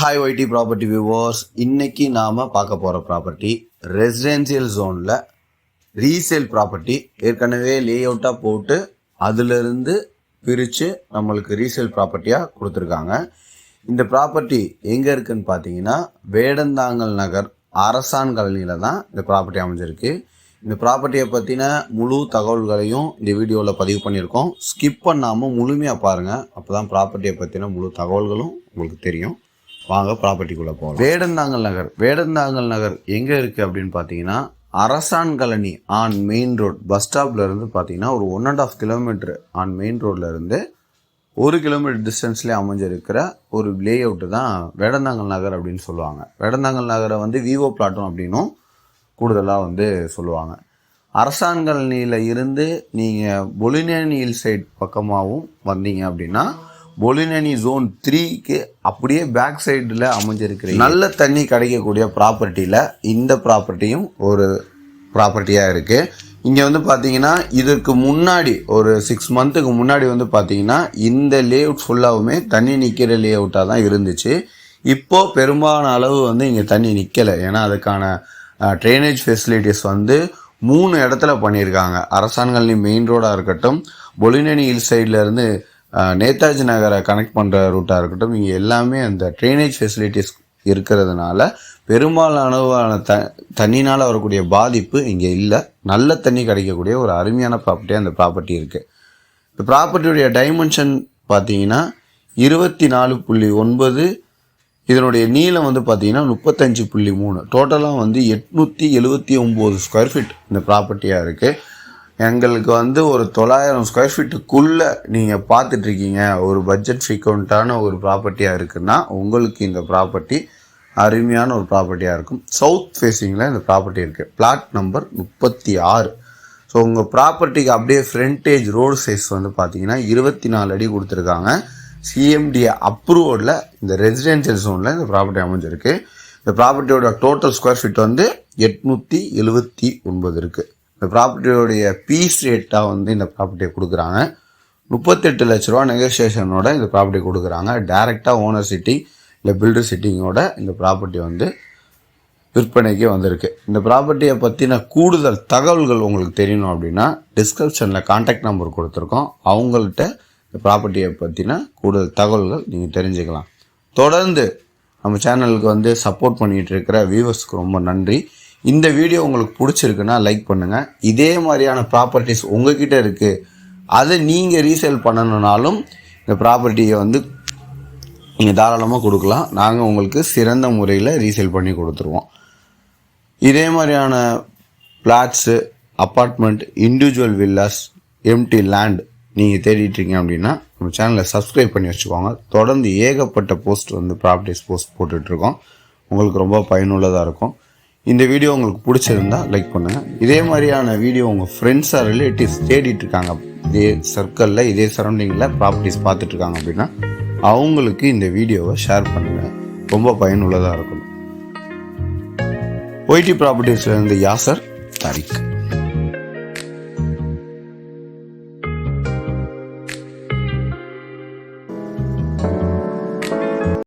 Hi YT property viewers இன்னைக்கு நாம் பார்க்க போகிற ப்ராப்பர்ட்டி ரெசிடென்சியல் ஜோனில் ரீசேல் ப்ராப்பர்ட்டி ஏற்கனவே லே அவுட்டாக போட்டு அதிலிருந்து பிரித்து நம்மளுக்கு ரீசேல் ப்ராப்பர்ட்டியாக கொடுத்துருக்காங்க. இந்த ப்ராப்பர்ட்டி எங்கே இருக்குதுன்னு பார்த்தீங்கன்னா வேடந்தாங்கல் நகர் அரசான் காலனியில் தான் இந்த ப்ராப்பர்ட்டி அமைஞ்சிருக்கு. இந்த ப்ராப்பர்ட்டியை பற்றின முழு தகவல்களையும் இந்த வீடியோவில் பதிவு பண்ணியிருக்கோம். ஸ்கிப் பண்ணாமல் முழுமையாக பாருங்கள் அப்போ தான் ப்ராப்பர்ட்டியை பற்றின முழு தகவல்களும் உங்களுக்கு தெரியும். வாங்க ப்ராப்பர்ட்டிக்குள்ளே போகலாம். வேடந்தாங்கல் நகர். வேடந்தாங்கல் நகர் எங்கே இருக்குது அப்படின்னு பார்த்தீங்கன்னா அரசான் ஆன் மெயின் ரோட் பஸ் ஸ்டாப்ல இருந்து பார்த்தீங்கன்னா ஒரு one and half kilometer on main ரோட்ல இருந்து ஒரு கிலோமீட்டர் டிஸ்டன்ஸ்லேயே அமைஞ்சிருக்கிற ஒரு லே அவுட்டு தான் வேடந்தாங்கல் நகர் அப்படின்னு சொல்லுவாங்க. வேடந்தாங்கல் நகரை வந்து விவோ பிளாட்டும் அப்படின்னும் கூடுதலாக வந்து சொல்லுவாங்க. அரசாங்கல்னியில் இருந்து நீங்கள் பொலினேனி ஹில் சைட் பக்கமாகவும் வந்தீங்க அப்படின்னா பொலினேனி ஜோன் த்ரீக்கு அப்படியே பேக் சைடில் அமைஞ்சிருக்கிற நல்ல தண்ணி கிடைக்கக்கூடிய ப்ராப்பர்ட்டியில் இந்த ப்ராப்பர்ட்டியும் ஒரு ப்ராப்பர்ட்டியாக இருக்குது இங்கே வந்து பார்த்தீங்கன்னா இதற்கு முன்னாடி ஒரு சிக்ஸ் மந்த்துக்கு முன்னாடி வந்து பார்த்தீங்கன்னா இந்த லேஅவுட் ஃபுல்லாகவுமே தண்ணி நிற்கிற லேஅவுட்டாக தான் இருந்துச்சு. இப்போ பெரும்பாலான அளவு வந்து இங்கே தண்ணி நிற்கலை ஏன்னா அதுக்கான ட்ரைனேஜ் ஃபெசிலிட்டிஸ் வந்து மூணு இடத்துல பண்ணியிருக்காங்க. அரசாங்கல்னி மெயின் ரோடாக இருக்கட்டும் பொலினனி ஹில் சைடில் இருந்து அஹ், நேதாஜி நகரை கனெக்ட் பண்ணுற ரூட்டாக இருக்கட்டும் இங்கே எல்லாமே அந்த ட்ரைனேஜ் ஃபெசிலிட்டிஸ் இருக்கிறதுனால பெரும்பாலான த தண்ணினால் வரக்கூடிய பாதிப்பு இங்கே இல்லை. நல்ல தண்ணி கிடைக்கக்கூடிய ஒரு அருமையான ப்ராப்பர்ட்டியாக அந்த ப்ராப்பர்ட்டி இருக்குது இந்த ப்ராப்பர்ட்டியுடைய டைமென்ஷன் பார்த்தீங்கன்னா இருபத்தி நாலு புள்ளி ஒன்பது இதனுடைய நீளம் வந்து பார்த்தீங்கன்னா முப்பத்தஞ்சு புள்ளி மூணு. டோட்டலாக வந்து எட்நூற்றி எழுபத்தி ஒம்பது ஸ்கொயர் ஃபீட் இந்த ப்ராப்பர்ட்டியாக இருக்குது எங்களுக்கு வந்து ஒரு தொள்ளாயிரம் ஸ்கொயர் ஃபீட்டுக்குள்ளே நீங்கள் பார்த்துட்ருக்கீங்க. ஒரு பட்ஜெட் ஃப்ரீக்வெண்ட்டான ஒரு ப்ராப்பர்ட்டியாக இருக்குன்னா உங்களுக்கு இந்த ப்ராப்பர்ட்டி அருமையான ஒரு ப்ராப்பர்ட்டியாக இருக்கும். சவுத் ஃபேஸிங்கில் இந்த ப்ராப்பர்ட்டி இருக்குது பிளாட் நம்பர் முப்பத்தி ஆறு. ஸோ உங்கள் ப்ராப்பர்ட்டிக்கு அப்படியே ஃப்ரண்டேஜ் ரோடு சைஸ் வந்து பார்த்தீங்கன்னா இருபத்தி நாலு அடி கொடுத்துருக்காங்க. சிஎம்டி அப்ரூவோடில் இந்த ரெசிடென்ஷியல் ஜோனில் இந்த ப்ராப்பர்ட்டி அமைஞ்சிருக்கு. இந்த ப்ராப்பர்ட்டியோட டோட்டல் ஸ்கொயர் ஃபீட் வந்து எட்நூற்றி எழுபத்தி ஒன்பது இருக்குது இந்த ப்ராப்பர்ட்டியோடைய பீஸ் ரேட்டாக வந்து இந்த ப்ராப்பர்ட்டியை கொடுக்குறாங்க. முப்பத்தெட்டு லட்ச ரூபா நெகோசியேஷனோட இந்த ப்ராப்பர்ட்டி கொடுக்குறாங்க. டைரெக்டாக ஓனர் சிட்டிங் இல்லை பில்டர் சிட்டிங்கோட இந்த ப்ராப்பர்ட்டி வந்து விற்பனைக்கு வந்திருக்கு. இந்த ப்ராப்பர்ட்டியை பற்றின கூடுதல் தகவல்கள் உங்களுக்கு தெரியணும் அப்படின்னா டிஸ்கிரிப்ஷனில் காண்டாக்ட் நம்பர் கொடுத்துருக்கோம். அவங்கள்ட்ட இந்த ப்ராப்பர்ட்டியை பற்றின கூடுதல் தகவல்கள் நீங்கள் தெரிஞ்சுக்கலாம். தொடர்ந்து நம்ம சேனலுக்கு வந்து சப்போர்ட் பண்ணிகிட்டு இருக்கிற வியூவர்ஸ்க்கு ரொம்ப நன்றி. இந்த வீடியோ உங்களுக்கு பிடிச்சிருக்குன்னா லைக் பண்ணுங்கள் இதே மாதிரியான ப்ராப்பர்ட்டிஸ் உங்ககிட்ட இருக்குது அதை நீங்கள் ரீசேல் பண்ணணுன்னாலும் இந்த ப்ராப்பர்ட்டியை வந்து நீங்கள் தாராளமாக கொடுக்கலாம். நாங்கள் உங்களுக்கு சிறந்த முறையில் ரீசேல் பண்ணி கொடுத்துருவோம். இதே மாதிரியான flats apartment individual villas empty land நீங்கள் தேடிட்டுருக்கீங்க அப்படின்னா நம்ம சேனலை சப்ஸ்கிரைப் பண்ணி வச்சுக்கோங்க. தொடர்ந்து ஏகப்பட்ட போஸ்ட் வந்து ப்ராப்பர்ட்டிஸ் போஸ்ட் போட்டுட்ருக்கோம் உங்களுக்கு ரொம்ப பயனுள்ளதாக இருக்கும். இந்த வீடியோ உங்களுக்கு பிடிச்சிருந்தா லைக் பண்ணுங்கள் இதே மாதிரியான வீடியோ உங்கள் ஃப்ரெண்ட்ஸாக ரிலேட்டிவ்ஸ் தேடிட்டு இருக்காங்க. இதே சர்க்கிளில் இதே சரௌண்டிங்கில் ப்ராப்பர்ட்டிஸ் பார்த்துட்டு இருக்காங்க அப்படின்னா அவங்களுக்கு இந்த வீடியோவை ஷேர் பண்ணுங்கள் ரொம்ப பயனுள்ளதாக இருக்கும். ஒய்டி ப்ராப்பர்ட்டிஸ்லேருந்து யாசர் தாரிக்.